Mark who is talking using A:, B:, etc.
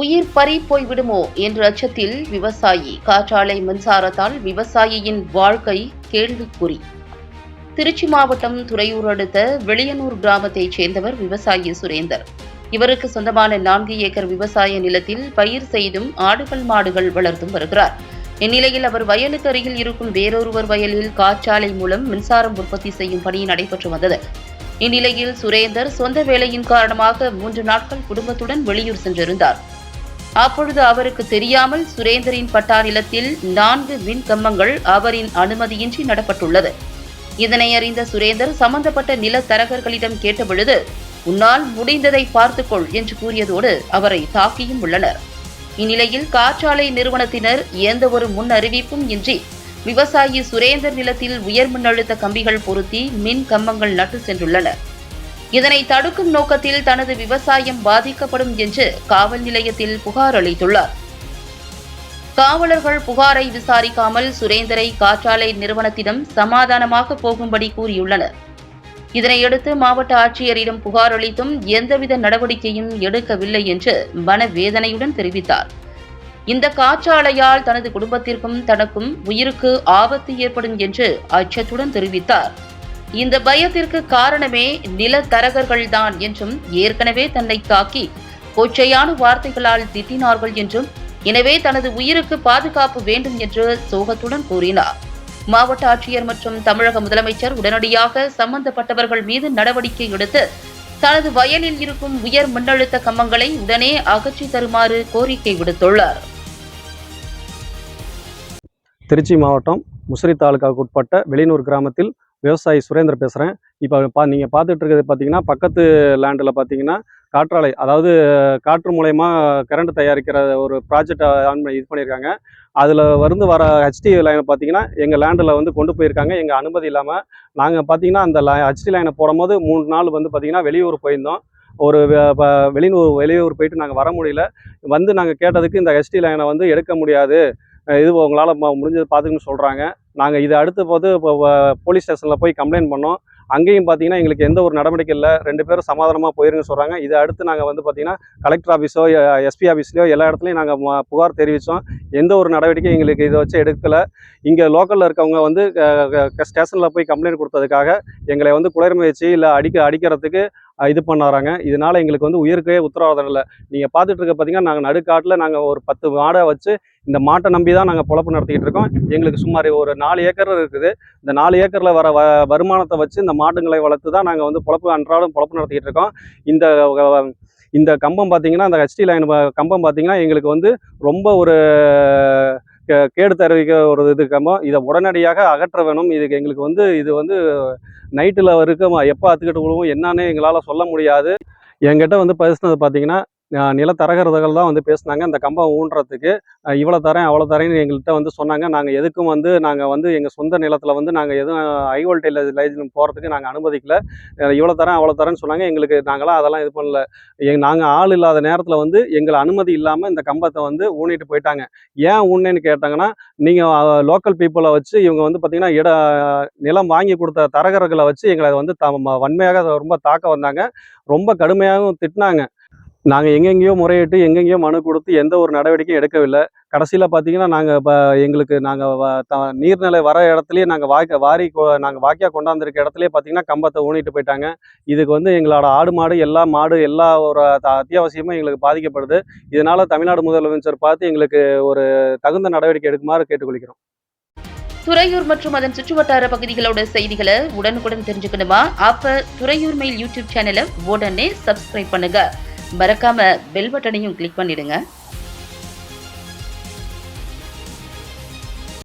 A: உயிர் பறி போய்விடுமோ என்ற அச்சத்தில் விவசாயி. காற்றாலை மின்சாரத்தால் விவசாயியின் வாழ்க்கை கேள்விக்குறி. திருச்சி மாவட்டம் துறையூர் அடுத்த வெளியனூர் கிராமத்தைச் சேர்ந்தவர் விவசாயி சுரேந்தர். இவருக்கு சொந்தமான நான்கு ஏக்கர் விவசாய நிலத்தில் பயிர் செய்தும் ஆடுகள் மாடுகள் வளர்த்தும் வருகிறார். இந்நிலையில் அவர் வயலுக்கு அருகில் இருக்கும் வேறொருவர் வயலில் காற்றாலை மூலம் மின்சாரம் உற்பத்தி செய்யும் பணி நடைபெற்று வந்தது. இந்நிலையில் சுரேந்தர் சொந்த வேலையின் காரணமாக மூன்று நாட்கள் குடும்பத்துடன் வெளியூர் சென்றிருந்தார். அப்பொழுது அவருக்கு தெரியாமல் சுரேந்தரின் பட்டா நிலத்தில் நான்கு மின் கம்பங்கள் அவரின் அனுமதியின்றி நடப்பட்டுள்ளது. இதனை அறிந்த சுரேந்தர் சம்பந்தப்பட்ட நில தரகர்களிடம் கேட்டபொழுது உன்னால் முடிந்ததை பார்த்துக்கொள் என்று கூறியதோடு அவரை தாக்கியும் உள்ளனர். இந்நிலையில் காற்றாலை நிறுவனத்தினர் எந்த ஒரு முன் அறிவிப்பும் இன்றி விவசாயி சுரேந்தர் நிலத்தில் உயர் மின்னழுத்த கம்பிகள் பொருத்தி மின் கம்பங்கள் நட்டு சென்றுள்ளனர். இதனை தடுக்கும் நோக்கத்தில் தனது விவசாயம் பாதிக்கப்படும் என்று காவல் நிலையத்தில் புகார் அளித்துள்ளார். காவலர்கள் புகாரை விசாரிக்காமல் சுரேந்தரை காற்றாலை நிறுவனத்திடம் சமாதானமாக போகும்படி கூறியுள்ளனர். இதனையடுத்து மாவட்ட ஆட்சியரிடம் புகார் அளித்தும் எந்தவித நடவடிக்கையும் எடுக்கவில்லை என்று மனவேதனையுடன் தெரிவித்தார். இந்த காற்றாலையால் தனது குடும்பத்திற்கும் தனக்கும் உயிருக்கு ஆபத்து ஏற்படும் என்று அச்சத்துடன் தெரிவித்தார். இந்த பயத்திற்கு காரணமே நிலத்தரகர்கள்தான் என்றும் ஏற்கனவே தன்னை தாக்கி கொச்சையான வார்த்தைகளால் திட்டினார்கள் என்றும் எனவே தனது உயிருக்கு பாதுகாப்பு வேண்டும் என்று சோகத்துடன் கூறினார். மாவட்ட ஆட்சியர் மற்றும் தமிழக முதலமைச்சர் உடனடியாக சம்பந்தப்பட்டவர்கள் மீது நடவடிக்கை எடுத்து தனது வயலில் இருக்கும் உயர் மின்னழுத்த கம்பங்களை உடனே அகற்றி தருமாறு கோரிக்கை விடுத்துள்ளார்.
B: திருச்சி மாவட்டம் முசிறி தாலுகாவுக்கு உட்பட்ட வெளியூர் கிராமத்தில் விவசாயி சுரேந்தர் பேசுகிறேன் இப்போ பா நீங்கள் பார்த்துட்டு இருக்கிறது பார்த்தீங்கன்னா பக்கத்து லேண்டில் பார்த்தீங்கன்னா காற்றாலை அதாவது காற்று மூலயமா கரண்ட் தயாரிக்கிற ஒரு ப்ராஜெக்ட் ஆன் பண்ணி இது பண்ணியிருக்காங்க. அதில் வந்து வர ஹெச்டி லைனை பார்த்தீங்கன்னா எங்கள் லேண்டில் வந்து கொண்டு போயிருக்காங்க. எங்கள் அனுமதி இல்லாமல் நாங்கள் பார்த்தீங்கன்னா அந்த லை ஹெச்டி லைனை போடும்போது மூணு நாள் வந்து பார்த்தீங்கன்னா வெளியூர் போயிருந்தோம். ஒரு வெளியூர் வெளியூர் போயிட்டு நாங்கள் வர முடியல. வந்து நாங்கள் கேட்டதுக்கு இந்த ஹெச்டி லைனை வந்து எடுக்க முடியாது. இது உங்களால் முடிஞ்சது பார்த்துக்கணும்னு சொல்கிறாங்க நாங்கள் இதை அடுத்து போது இப்போ போலீஸ் ஸ்டேஷனில் போய் கம்ப்ளைண்ட் பண்ணோம். அங்கேயும் பார்த்தீங்கன்னா எங்களுக்கு எந்த ஒரு நடவடிக்கை இல்லை. ரெண்டு பேரும் சமாதானமாக போயிருங்க சொல்கிறாங்க இதை அடுத்து நாங்கள் வந்து பார்த்தீங்கன்னா கலெக்டர் ஆஃபீஸோ எஸ்பி ஆஃபீஸ்லையோ எல்லா இடத்துலையும் நாங்கள் புகார் தெரிவித்தோம் எந்த ஒரு நடவடிக்கையும் எங்களுக்கு இதை வச்சு எடுக்கலை. இங்கே லோக்கலில் இருக்கவங்க வந்து ஸ்டேஷனில் போய் கம்ப்ளைண்ட் கொடுத்ததுக்காக எங்களை வந்து குளிர் முயற்சி இல்லை அடிக்க அடிக்கிறதுக்கு இது பண்ணாராங்க. இதனால் எங்களுக்கு வந்து உயிருக்கே உத்தரவாதம் இல்லை. நீங்கள் பார்த்துட்டு இருக்க பார்த்தீங்கன்னா நாங்கள் நடுக்காட்டில் நாங்கள் ஒரு பத்து மாடை வச்சு இந்த மாட்டை நம்பி தான் நாங்கள் பொழப்பு நடத்திக்கிட்டு இருக்கோம். எங்களுக்கு சுமார் ஒரு நாலு ஏக்கர் இருக்குது. இந்த நாலு ஏக்கரில் வர வ வருமானத்தை வச்சு இந்த மாட்டுங்களை வளர்த்து தான் நாங்கள் வந்து பொழப்பு அன்றாடம் பொழப்பு நடத்திக்கிட்டு இருக்கோம். இந்த இந்த கம்பம் பார்த்தீங்கன்னா அந்த ஹெச்டி லைன் கம்பம் பார்த்தீங்கன்னா எங்களுக்கு வந்து ரொம்ப ஒரு கேடு தெரிவிக்க ஒரு இது இதை உடனடியாக அகற்ற வேணும். இதுக்கு எங்களுக்கு வந்து இது வந்து நைட்டில் இருக்க எப்போ அத்துக்கிட்டு விழுவும் என்னன்னு எங்களால் சொல்ல முடியாது. என்கிட்ட வந்து பேசுனது பார்த்தீங்கன்னா நிலத்தரகர்கள் தான் வந்து பேசுனாங்க. இந்த கம்பம் ஊன்றதுக்கு இவ்வளோ தரேன் அவ்வளோ தரேன்னு எங்கள்கிட்ட வந்து சொன்னாங்க. நாங்கள் எதுக்கும் வந்து நாங்கள் வந்து எங்கள் சொந்த நிலத்தில் வந்து நாங்கள் எதுவும் ஹை வோல்டேஜ் லைன் போகிறதுக்கு நாங்கள் அனுமதிக்கல. இவ்வளோ தரேன் அவ்வளோ தரேன்னு சொன்னாங்க. எங்களுக்கு நாங்களாம் அதெல்லாம் இது பண்ணல. எங் நாங்கள் ஆள் இல்லாத நேரத்தில் வந்து எங்களை அனுமதி இல்லாமல் இந்த கம்பத்தை வந்து ஊனிட்டு போயிட்டாங்க. ஏன் ஊன்னேன்னு கேட்டாங்கன்னா நீங்கள் லோக்கல் பீப்புளை வச்சு இவங்க வந்து பார்த்திங்கன்னா இட நிலம் வாங்கி கொடுத்த தரகர்களை வச்சு எங்களை வந்து த வன்மையாக ரொம்ப தாக்க வந்தாங்க. ரொம்ப கடுமையாகவும் திட்டினாங்க. நாங்கள் எங்கெங்கேயோ முறையிட்டு எங்கெங்கேயோ மனு கொடுத்து எந்த ஒரு நடவடிக்கையும் எடுக்கவில்லை. கடைசியில் பார்த்தீங்கன்னா நாங்கள் இப்போ எங்களுக்கு நாங்கள் நீர்நிலை வர இடத்துலையே நாங்கள் வாய்க்க வாரி நாங்கள் வாக்கியாக கொண்டாந்துருக்க இடத்துலயே பார்த்தீங்கன்னா கம்பத்தை ஊனிட்டு போயிட்டாங்க. இதுக்கு வந்து எங்களோட ஆடு மாடு எல்லா மாடு எல்லா ஒரு த- அத்தியாவசியமும் எங்களுக்கு பாதிக்கப்படுது. இதனால் தமிழ்நாடு முதலமைச்சர் பார்த்து எங்களுக்கு ஒரு தகுந்த நடவடிக்கை எடுக்குமாறு கேட்டுக்கொள்கிறோம்.
A: துறையூர் மற்றும் அதன் சுற்றுவட்டார பகுதிகளோட செய்திகளை உடனுக்குடன் தெரிஞ்சுக்கணுமா? அப்ப துறையூர் மெயில் யூடியூப் சேனலை உடனே சப்ஸ்கிரைப் பண்ணுங்க. மறக்காம பெல் பட்டனையும் கிளிக் பண்ணிடுங்க.